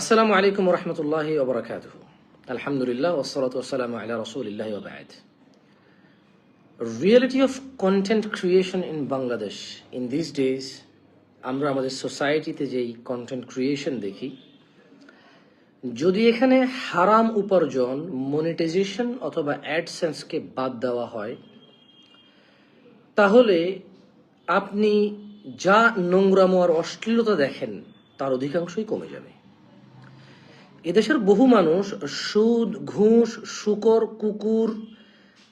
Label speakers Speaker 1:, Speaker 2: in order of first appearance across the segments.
Speaker 1: আসসালামু আলাইকুম রহমতুল্লাহ ওবরাকাত আলহামদুলিল্লাহ ওসলাত ওসালাম আল্লাহ রসুলিল্লাহ Obaid reality of content creation in Bangladesh in this days আমরা আমাদের সোসাইটিতে যেই কন্টেন্ট ক্রিয়েশন দেখি যদি এখানে হারাম উপার্জন মনিটাইজেশন অথবা অ্যাডসেন্সকে বাদ দেওয়া হয় তাহলে আপনি যা নোংরাম আর অশ্লীলতা দেখেন তার অধিকাংশই কমে যাবে এদেশের বহু মানুষ সুদ ঘুষ শুকর কুকুর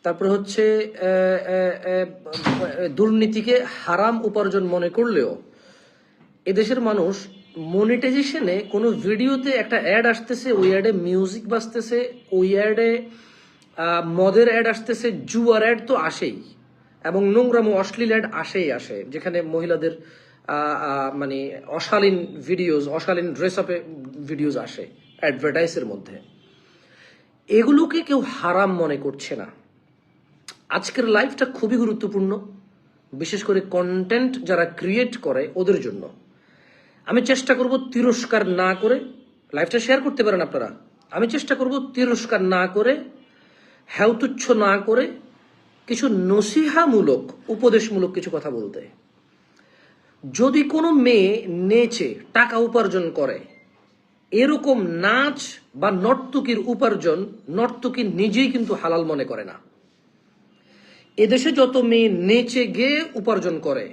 Speaker 1: তারপরে হচ্ছে দুর্নীতিকে হারাম উপার্জন মনে করলেও এদেশের মানুষ মনিটাইজেশনে কোনো ভিডিওতে একটা অ্যাড আসতেছে ওই অ্যাডে মিউজিক বাজতেছে ওই অ্যাডে মদের অ্যাড আসতেছে জুয়ার অ্যাড তো আসেই এবং নোংরাম অশ্লীল অ্যাড আসেই আসে যেখানে মহিলাদের মানে অশালীন ভিডিওজ অশালীন ড্রেস আপে ভিডিওজ আসে অ্যাডভার্টাইজের মধ্যে এগুলোকে কেউ হারাম মনে করছে না আজকের লাইফটা খুবই গুরুত্বপূর্ণ বিশেষ করে কন্টেন্ট যারা ক্রিয়েট করে ওদের জন্য আমি চেষ্টা করব তিরস্কার না করে লাইফটা শেয়ার করতে পারেন আপনারা আমি চেষ্টা করব তিরস্কার না করে হ্যাউতুচ্ছ না করে কিছু নসিহামূলক উপদেশমূলক কিছু কথা বলতে যদি কোনো মেয়ে নেচে টাকা উপার্জন করে এরকম নাচ বা নর্তকীর উপার্জন নর্তকী নিজেই কিন্তু হালাল মনে করে না এদেশে যত মেয়ে নেচে গেয়ে উপার্জন করে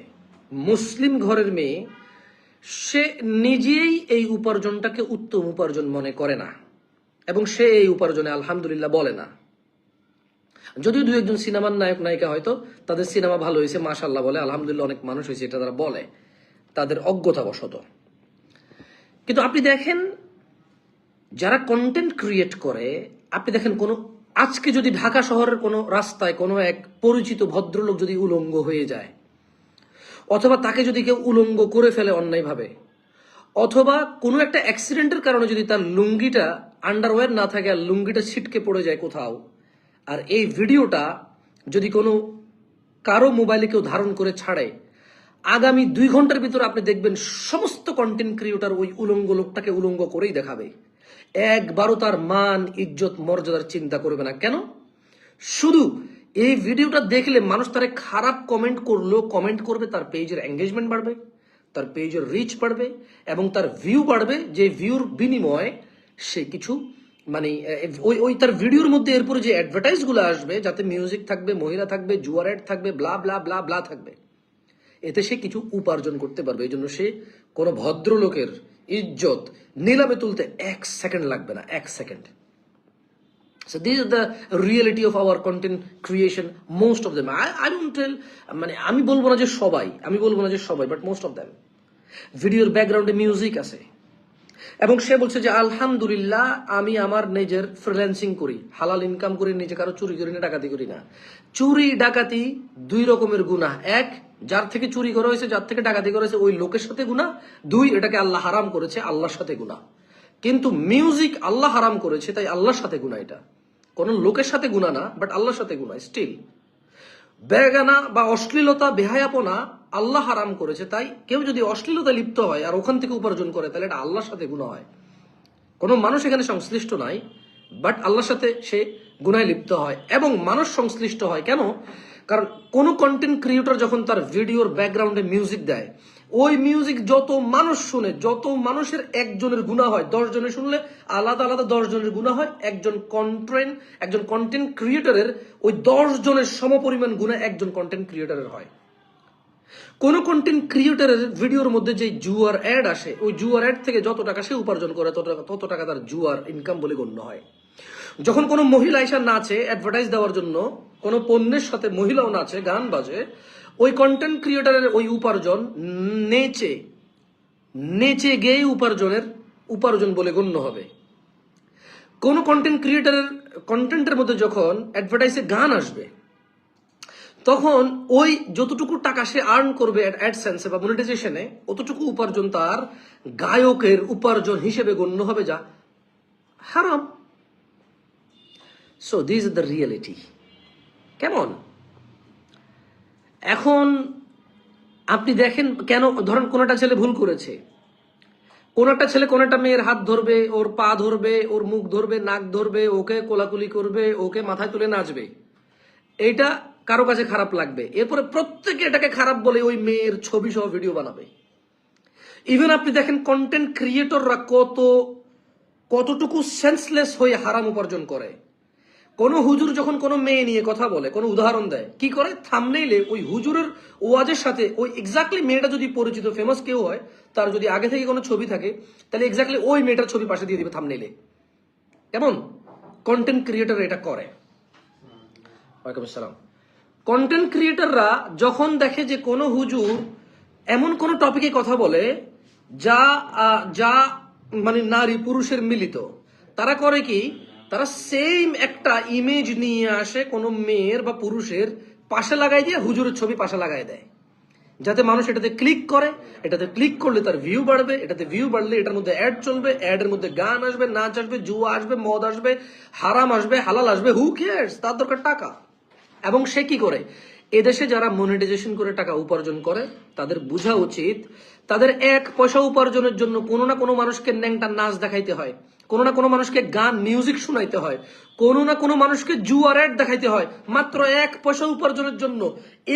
Speaker 1: মুসলিম ঘরের মেয়ে সে নিজেই এই উপার্জনটাকে উত্তম উপার্জন মনে করে না এবং সে এই উপার্জনে আলহামদুলিল্লাহ বলে না যদিও দু একজন সিনেমার নায়ক নায়িকা হয়তো তাদের সিনেমা ভালো হয়েছে মাশাল্লাহ বলে আলহামদুলিল্লাহ অনেক মানুষ হয়েছে এটা তারা বলে তাদের অজ্ঞতাবশত কিন্তু আপনি দেখেন যারা কন্টেন্ট ক্রিয়েট করে আপনি দেখেন কোনো আজকে যদি ঢাকা শহরের কোনো রাস্তায় কোনো এক পরিচিত ভদ্রলোক যদি উলঙ্গ হয়ে যায় অথবা তাকে যদি কেউ উলঙ্গ করে ফেলে অন্যায়ভাবে অথবা কোনো একটা অ্যাক্সিডেন্টের কারণে যদি তার লুঙ্গিটা আন্ডারওয়্যার না থাকে আর লুঙ্গিটা ছিটকে পড়ে যায় কোথাও আর এই ভিডিওটা যদি কোনো কারো মোবাইলে কেউ ধারণ করে ছাড়ে আগামী দুই ঘন্টার ভিতরে আপনি দেখবেন সমস্ত কন্টেন্ট ক্রিয়েটার ওই উলঙ্গ লোকটাকে উলঙ্গ করেই দেখাবে একবারও তার মান ইজ্জত মর্যাদার চিন্তা করবে না কেন শুধু এই ভিডিওটা দেখলে মানুষ তার খারাপ কমেন্ট করলো কমেন্ট করবে তার পেজের এঙ্গেজমেন্ট বাড়বে তার পেজের রিচ বাড়বে এবং তার ভিউ বাড়বে যে ভিউর বিনিময়ে সে কিছু মানে ওই ওই তার ভিডিওর মধ্যে এরপরে যে অ্যাডভার্টাইজগুলো আসবে যাতে মিউজিক থাকবে মহিলা থাকবে জুয়ার অ্যাড থাকবে ব্লা ব্লা ব্লা ব্লা থাকবে এতে সে কিছু উপার্জন করতে পারবে এই জন্য সে কোনো ভদ্রলোকের ইজ্জত নিলামে তুলতে এক সেকেন্ড লাগবে না এক second so this are the reality of our content creation, most of them. I, I মানে আমি বলবো না যে সবাই আমি বলবো না যে সবাই বাট মোস্ট অফ দ্যাম ভিডিওর ব্যাকগ্রাউন্ডে মিউজিক আছে এবং সে বলছে যে আলহামদুলিল্লাহ আমি আমার নিজের ফ্রিল্যান্সিং করি হালাল ইনকাম করি নিজে কারো চুরি করি না ডাকাতি করি না চুরি ডাকাতি দুই রকমের গুণা এক যার থেকে চুরি করা হয়েছে যার থেকে ডাকাতি করা হয়েছে ওই লোকের সাথে গুণা দুই এটাকে আল্লাহ হারাম করেছে আল্লাহর সাথে গুণা কিন্তু মিউজিক আল্লাহ হারাম করেছে তাই আল্লাহর সাথে গুণা এটা কোনো লোকের সাথে গুণা না বাট আল্লাহর সাথে গুণা স্টিল বেগানা বা অশ্লীলতা বেহায়াপনা আল্লাহ হারাম করেছে তাই কেউ যদি অশ্লীলতা লিপ্ত হয় আর ওখান থেকে উপার্জন করে তাহলে এটা আল্লাহর সাথে গুণা হয় কোনো মানুষ এখানে সংশ্লিষ্ট নাই বাট আল্লাহর সাথে সে গুনায় লিপ্ত হয় এবং মানুষ সংশ্লিষ্ট হয় কেন কারণ কোনো কন্টেন্ট ক্রিয়েটর যখন তার ভিডিওর ব্যাকগ্রাউন্ডে মিউজিক দেয় ওই মিউজিক যত মানুষ শুনে যত মানুষের একজনের গুণা হয় দশ জনের শুনলে আলাদা আলাদা দশ জনের গুণা হয় একজন কন্টেন্ট একজন কন্টেন্ট ক্রিয়েটরের ওই দশ জনের সমপরিমাণ গুণা একজন কন্টেন্ট ক্রিয়েটরের হয় কোন কন্টেন্ট ক্রিয়েটরের ভিডিওর মধ্যে যে জুয়ার অ্যাড আসে ওই জুয়ার অ্যাড থেকে যত টাকা সে উপার্জন করে তত টাকা তার জুয়ার ইনকাম বলে গণ্য হয় যখন কোনো মহিলা এসে নাচে অ্যাডভার্টাইজ দেওয়ার জন্য কোনো পণ্যের সাথে মহিলাও নাচে গান বাজে ওই কন্টেন্ট ক্রিয়েটারের ওই উপার্জন নেচে নেচে গেয়ে উপার্জনের উপার্জন বলে গণ্য হবে কোন কন্টেন্ট ক্রিয়েটারের কন্টেন্টের মধ্যে যখন অ্যাডভার্টাইজে গান আসবে তখন ওই যতটুকু টাকা সে আর্ন করবে অ্যাডসেন্সে বা মনিটাইজেশনে অতটুকু উপার্জন তার গায়কের উপার্জন হিসেবে গণ্য হবে যা হারাম সো দিস দ্য রিয়েলিটি কেমন এখন আপনি দেখেন কেন ধরেন কোনো একটা ছেলে ভুল করেছে কোন একটা ছেলে কোনোটা মেয়ের হাত ধরবে ওর পা ধরবে ওর মুখ ধরবে নাক ধরবে ওকে কোলাকুলি করবে ওকে মাথায় তুলে নাচবে এইটা কারো কাছে খারাপ লাগবে এরপরে প্রত্যেকে এটাকে খারাপ বলে ওই মেয়ের ছবি সহ ভিডিও বানাবে ইভেন আপনি দেখেন কন্টেন্ট ক্রিয়েটররা কত কতটুকু সেন্সলেস হয়ে হারাম উপার্জন করে কোনো হুজুর যখন কোনো মেয়ে নিয়ে কথা বলে কোনো উদাহরণ দেয় কি করে থামনেইলে ওই হুজুরের ওয়াজের সাথে ওই এক্স্যাক্টলি মেয়েটা যদি পরিচিত ফেমাস কেউ হয় তার যদি আগে থেকে কোনো ছবি থাকে তাহলে এক্স্যাক্টলি ওই মেয়েটার ছবি পাশে দিয়ে দিবে থামনেইলে কেমন কন্টেন্ট ক্রিয়েটার এটা করে ওয়ালাইকুম আসসালাম কন্টেন্ট ক্রিয়েটাররা যখন দেখে যে কোনো হুজুর এমন কোনো টপিকে কথা বলে যা যা মানে নারী পুরুষের মিলিত তারা করে কি তারা সেম একটা ইমেজ নিয়ে আসে কোনো মেয়ের বা পুরুষের পাশে লাগাই দিয়ে হুজুরের ছবি পাশে লাগাই দেয় যাতে মানুষ এটাতে ক্লিক করে এটাতে ক্লিক করলে তার ভিউ বাড়বে এটাতে ভিউ বাড়লে এটার মধ্যে অ্যাড চলবে অ্যাডের মধ্যে গান আসবে নাচ আসবে জুয়া আসবে মদ আসবে হারাম আসবে হালাল আসবে হু কেয়ার্স তার দরকার টাকা এবং সে কি করে এদেশে যারা মনিটাইজেশন করে টাকা উপার্জন করে তাদের বোঝা উচিত তাদের এক পয়সা উপার্জনের জন্য কোনো না কোনো মানুষকে ন্যাংটা নাচ দেখাইতে হয় কোনো না কোনো মানুষকে গান মিউজিক শুনাইতে হয় কোনো না কোনো মানুষকে জুয়ার অ্যাড দেখাইতে হয় মাত্র এক পয়সা উপার্জনের জন্য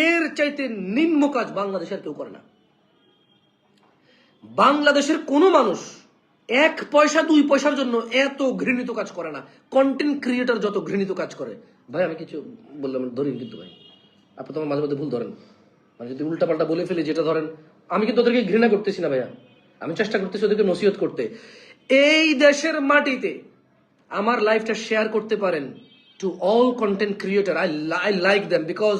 Speaker 1: এর চাইতে নিম্ন কাজ বাংলাদেশের কেউ করে না বাংলাদেশের কোনো মানুষ এক পয়সা দুই পয়সার জন্য এত ঘৃণিত কাজ করে না কন্টেন্ট ক্রিয়েটার যত ঘৃণিত কাজ করে ভাই আমি কিছু বললাম ধরি কিন্তু ভাই আপনি তোমার মাঝে মধ্যে ভুল ধরেন মানে যদি উল্টাপাল্টা বলে ফেলি যেটা ধরেন আমি কিন্তু ওদেরকে ঘৃণা করতেছি না ভাইয়া আমি চেষ্টা করতেছি ওদেরকে নসিহত করতে এই দেশের মাটিতে আমার লাইফটা শেয়ার করতে পারেন to all content creator I I like them because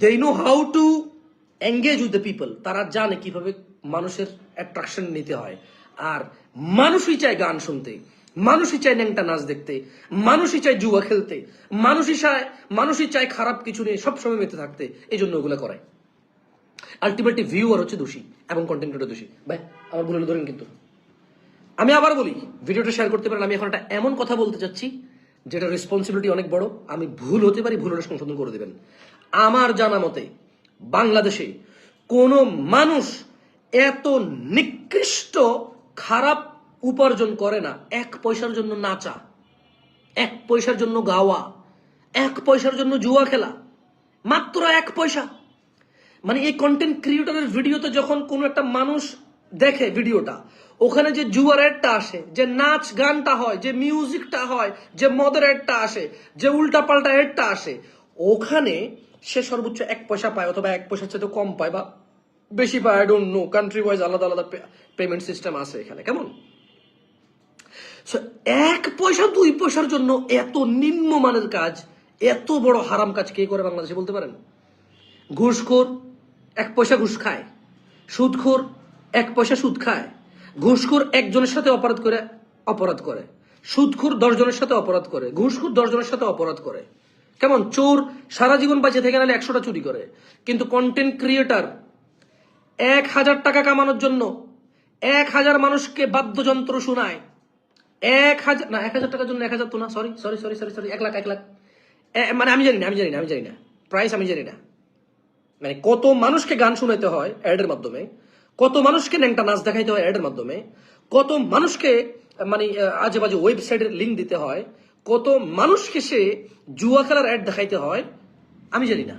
Speaker 1: they know how to engage with the people তারা জানে কিভাবে মানুষের অ্যাট্রাকশন নিতে হয় আর মানুষই চায় গান শুনতে মানুষই চায় ন্যাংটা নাচ দেখতে মানুষই চায় জুয়া খেলতে মানুষই চায় মানুষই চায় খারাপ কিছু নিয়ে সবসময় মেতে থাকতে এই জন্য ওগুলো করে আলটিমেটলি ভিউয়ার হচ্ছে দোষী এবং কন্টেন্ট দোষী ভাই আমার ভুল ধরেন কিন্তু আমি আবার বলি ভিডিওটা শেয়ার করতে পারেন আমি এখন একটা এমন কথা বলতে চাচ্ছি যেটা রেসপন্সিবিলিটি অনেক বড় আমি ভুল হতে পারি ভুল সংশোধন করে দেবেন আমার জানা মতে বাংলাদেশে কোনো মানুষ এত নিকৃষ্ট খারাপ উপার্জন করে না এক পয়সার জন্য নাচা এক পয়সার জন্য গাওয়া এক পয়সার জন্য জুয়া খেলা মাত্র এক পয়সা মানে এই কন্টেন্ট ক্রিয়েটরের ভিডিওতে যখন কোনো একটা মানুষ দেখে ভিডিওটা ওখানে যে জুয়ার অ্যাডটা আসে যে নাচ গানটা হয় যে মিউজিকটা হয় যে মদের এডটা আসে যে উল্টাপাল্টা এডটা আসে ওখানে সে সর্বোচ্চ এক পয়সা পায় অথবা এক পয়সার চেয়ে তো কম পায় বা বেশি পায় I don't know country wise আলাদা আলাদা পেমেন্ট সিস্টেম আছে এখানে কেমন সো এক পয়সা দুই পয়সার জন্য এত নিম্নমানের কাজ এত বড় হারাম কাজ কে করে বাংলাদেশে বলতে পারেন ঘুষখোর এক পয়সা ঘুষ খায় সুদখোর এক পয়সা সুদ খায় ঘুষখোর একজনের সাথে অপরাধ করে অপরাধ করে সুদখোর দশজনের সাথে অপরাধ করে ঘুষখোর দশজনের সাথে অপরাধ করে কেমন চোর সারা জীবন বাঁচে থেকে নাহলে একশোটা চুরি করে কিন্তু কন্টেন্ট ক্রিয়েটার এক হাজার টাকা কামানোর জন্য এক হাজার মানুষকে বাদ্যযন্ত্র শোনায় এক হাজার না এক হাজার টাকার জন্য এক হাজার তো না sorry sorry sorry sorry sorry এক লাখ এক লাখ মানে আমি জানি না আমি জানি না আমি জানি না প্রাইস আমি জানি না মানে কত মানুষকে গান শুনাইতে হয় অ্যাডের মাধ্যমে কত মানুষকে ন্যাংটা নাচ দেখাইতে হয় অ্যাডের মাধ্যমে কত মানুষকে মানে আজে বাজে ওয়েবসাইটের লিঙ্ক দিতে হয় কত মানুষকে সে জুয়া খেলার অ্যাড দেখাইতে হয় আমি জানি না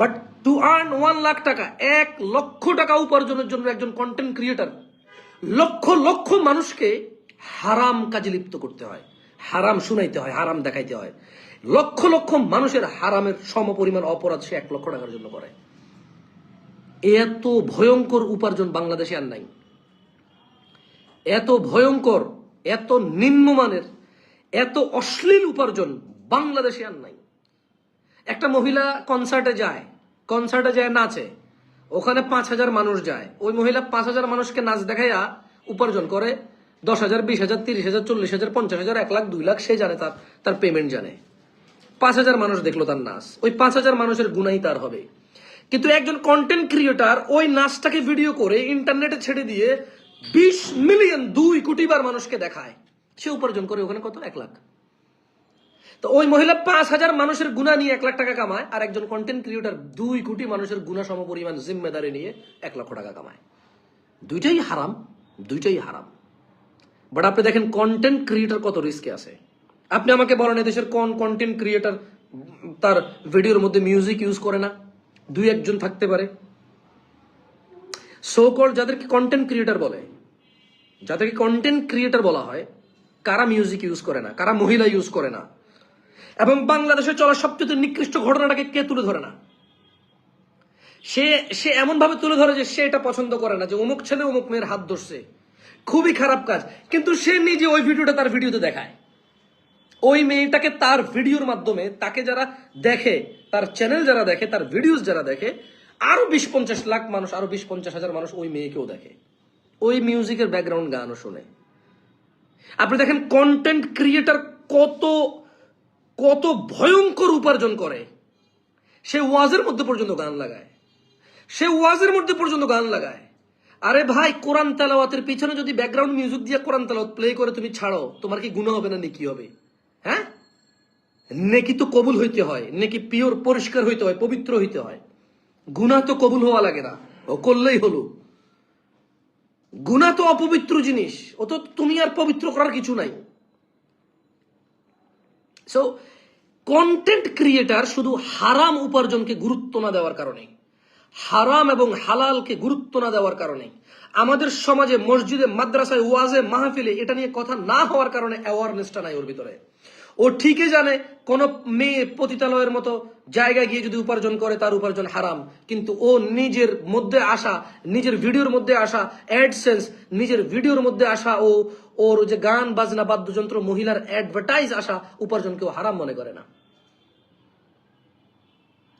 Speaker 1: but to earn one lakh taka এক লক্ষ টাকা উপার্জনের জন্য একজন কন্টেন্ট ক্রিয়েটার লক্ষ লক্ষ মানুষকে হারাম কাজে লিপ্ত করতে হয় হারাম শুনাইতে হয় হারাম দেখাইতে হয় লক্ষ লক্ষ মানুষের হারামের সম পরিমাণ অপরাধ সে এক লক্ষ টাকার জন্য করে এত ভয়ঙ্কর উপার্জন বাংলাদেশে আর নাই এত ভয়ঙ্কর এত নিম্নমানের এত অশ্লীল উপার্জন বাংলাদেশে আর নাই একটা মহিলা কনসার্টে যায় কনসার্টে যায় নাচে ওখানে পাঁচ হাজার মানুষ যায় ওই মহিলা পাঁচ হাজার মানুষকে নাচ দেখাইয়া উপার্জন করে দশ হাজার বিশ হাজার তিরিশ হাজার চল্লিশ হাজার পঞ্চাশ হাজার এক লাখ দুই লাখ সে জানে তার তার পেমেন্ট জানে পাঁচ হাজার মানুষ দেখলো তার নাচ ওই পাঁচ হাজার মানুষের গুণাই তার হবে কিন্তু একজন কন্টেন্ট ক্রিয়েটার ওই নাচটাকে ভিডিও করে ইন্টারনেটে ছেড়ে দিয়ে বিশ মিলিয়ন দুই কোটি বার মানুষকে দেখায় সে উপার্জন করে ওখানে কত এক লাখ তো ওই মহিলা পাঁচ হাজার মানুষের গুণা নিয়ে এক লাখ টাকা কামায় আর একজন কন্টেন্ট ক্রিয়েটার দুই কোটি মানুষের গুণা সমপরিমাণ জিম্মেদারি নিয়ে এক লক্ষ টাকা কামায় দুইটাই হারাম দুইটাই হারাম বাট আপনি দেখেন কন্টেন্ট ক্রিয়েটার কত রিস্কে আছে আপনি আমাকে বলেন এদেশের কোন কন্টেন্ট ক্রিয়েটার তার ভিডিওর মধ্যে মিউজিক ইউজ করে না দুই একজন থাকতে পারে সোকল যাদেরকে কন্টেন্ট ক্রিয়েটার বলে যাদেরকে কন্টেন্ট ক্রিয়েটার বলা হয় কারা মিউজিক ইউজ করে না কারা মহিলা ইউজ করে না এবং বাংলাদেশে চলা সবচেয়ে নিকৃষ্ট ঘটনাটাকে কে তুলে ধরে না সে সে এমনভাবে তুলে ধরে যে সে এটা পছন্দ করে না যে অমুক ছেলে অমুক মেয়ের হাত ধরছে খুবই খারাপ কাজ কিন্তু সে নিজে ওই ভিডিওটা তার ভিডিওতে দেখায় ওই মেয়েটাকে তার ভিডিওর মাধ্যমে তাকে যারা দেখে তার চ্যানেল যারা দেখে তার ভিডিওস যারা দেখে আরও বিশ পঞ্চাশ লাখ মানুষ আরও বিশ পঞ্চাশ হাজার মানুষ ওই মেয়েকেও দেখে ওই মিউজিকের ব্যাকগ্রাউন্ড গানও শোনে আপনি দেখেন কন্টেন্ট ক্রিয়েটার কত কত ভয়ঙ্কর উপার্জন করে সে ওয়াজের মধ্যে পর্যন্ত গান লাগায় সে ওয়াজের মধ্যে পর্যন্ত গান লাগায় আরে ভাই কোরআন তেলাওয়াতের পিছনে যদি ব্যাকগ্রাউন্ড মিউজিক দিয়ে কোরআন তেলাওয়াত প্লে করে তুমি ছাড়ো তোমার কি গুণা হবে না নাকি হবে হ্যাঁ নেকি তো কবুল হইতে হয় নেকি পিওর পরিষ্কার হইতে হয় পবিত্র হইতে হয় গুণা তো কবুল হওয়া লাগে না ও করলেই হলো গুণা তো অপবিত্র জিনিস ও তো তুমি আর পবিত্র করার কিছু নাই কন্টেন্ট ক্রিয়েটার শুধু হারাম উপার্জনকে গুরুত্ব না দেওয়ার কারণে হারাম এবং হালালকে গুরুত্ব না দেওয়ার কারণে আমাদের সমাজে মসজিদে মাদ্রাসায় ওয়াজে মাহফিলে এটা নিয়ে কথা না হওয়ার কারণে অ্যাওয়ারনেসটা নাই ওর ভিতরে ও ঠিকই জানে কোনো মেয়ে পতিতালয়ের মতো জায়গায় গিয়ে যদি উপার্জন করে তার উপার্জন হারাম কিন্তু ও নিজের মধ্যে আসা নিজের ভিডিওর মধ্যে আসা অ্যাডসেন্স নিজের ভিডিওর মধ্যে আসা ও ওর যে গান বাজনা বাদ্যযন্ত্র মহিলার অ্যাডভার্টাইজ আসা উপার্জনকেও হারাম মনে করে না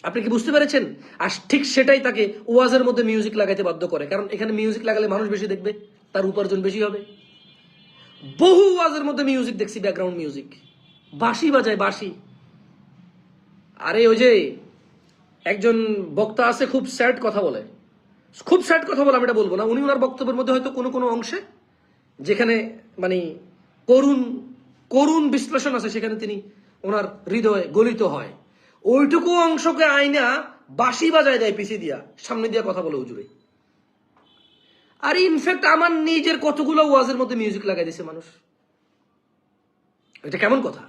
Speaker 1: আপনি কি বুঝতে পেরেছেন আর ঠিক সেটাই তাকে ওয়াজের মধ্যে মিউজিক লাগাইতে বাধ্য করে কারণ এখানে মিউজিক লাগালে মানুষ বেশি দেখবে তার উপার্জন বেশি হবে বহু ওয়াজের মধ্যে মিউজিক দেখছি ব্যাকগ্রাউন্ড মিউজিক বাঁশি বাজায় বাঁশি আরে ওই যে একজন বক্তা আছে খুব স্যাড কথা বলে খুব স্যাড কথা বলে আমি এটা বলবো না উনি ওনার বক্তব্যের মধ্যে হয়তো কোনো কোনো অংশে যেখানে মানে করুণ করুণ বিশ্লেষণ আছে সেখানে তিনি ওনার হৃদয়ে গলিত হয় ওইটুকু অংশকে আয়না বাঁশি বাজায় দেয় পিছিয়ে দিয়া সামনে দিয়া কথা বলে উজুরে আর ইনফ্যাক্ট আমার নিজের কতগুলো ওয়াজের মধ্যে মিউজিক লাগাই দিয়েছে মানুষ এটা কেমন কথা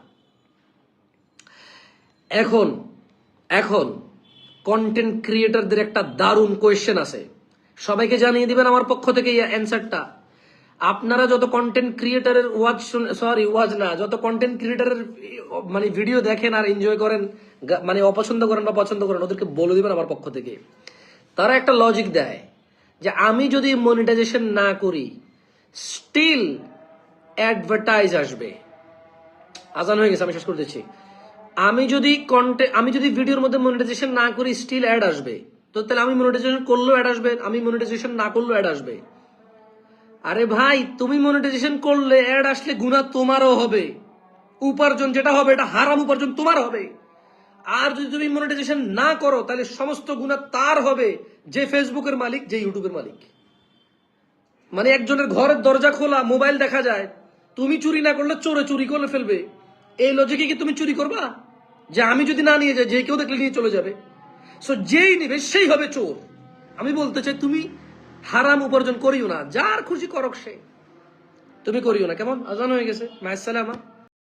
Speaker 1: এখন এখন কন্টেন্ট ক্রিয়েটারদের একটা দারুণ কোয়েশ্চেন আছে সবাইকে জানিয়ে দিবেন আমার পক্ষ থেকে এই অ্যান্সারটা আপনারা যত কন্টেন্ট ক্রিয়েটারের ওয়াজ সরি ওয়াজ না যত কন্টেন্ট ক্রিয়েটারের মানে ভিডিও দেখেন আর এনজয় করেন মানে অপছন্দ করেন বা পছন্দ করেন ওদেরকে বলে দিবেন আমার পক্ষ থেকে তারা একটা লজিক দেয় যে আমি যদি মনিটাইজেশন না করি স্টিল অ্যাডভার্টাইজ আসবে আজান হয়ে গেছে আমি শেষ করে দিচ্ছি আমি যদি কন্টে আমি যদি ভিডিওর মধ্যে মনিটাইজেশন না করি স্টিল অ্যাড আসবে তো তাহলে আমি মনিটাইজেশন করলেও অ্যাড আসবে আমি মনিটাইজেশন না করলেও অ্যাড আসবে আরে ভাই তুমি মনিটাইজেশন করলে অ্যাড আসলে গুণা তোমারও হবে উপার্জন যেটা হবে এটা হারাম উপার্জন তোমার হবে আর যদি তুমি মনিটাইজেশন না করো তাহলে সমস্ত গুণা তার হবে যে ফেসবুকের মালিক যে ইউটিউবের মালিক মানে একজনের ঘরের দরজা খোলা মোবাইল দেখা যায় তুমি চুরি না করলে চোরে চুরি করে ফেলবে এই লজিকে কি তুমি চুরি করবা যে আমি যদি না নিয়ে যাই যে কেউ দেখলে নিয়ে চলে যাবে সো যেই নেবে সেই হবে চোর আমি বলতে চাই তুমি হারাম উপার্জন করিও না যার খুশি করক সে তুমি করিও না কেমন আজান হয়ে গেছে মায়ের আমার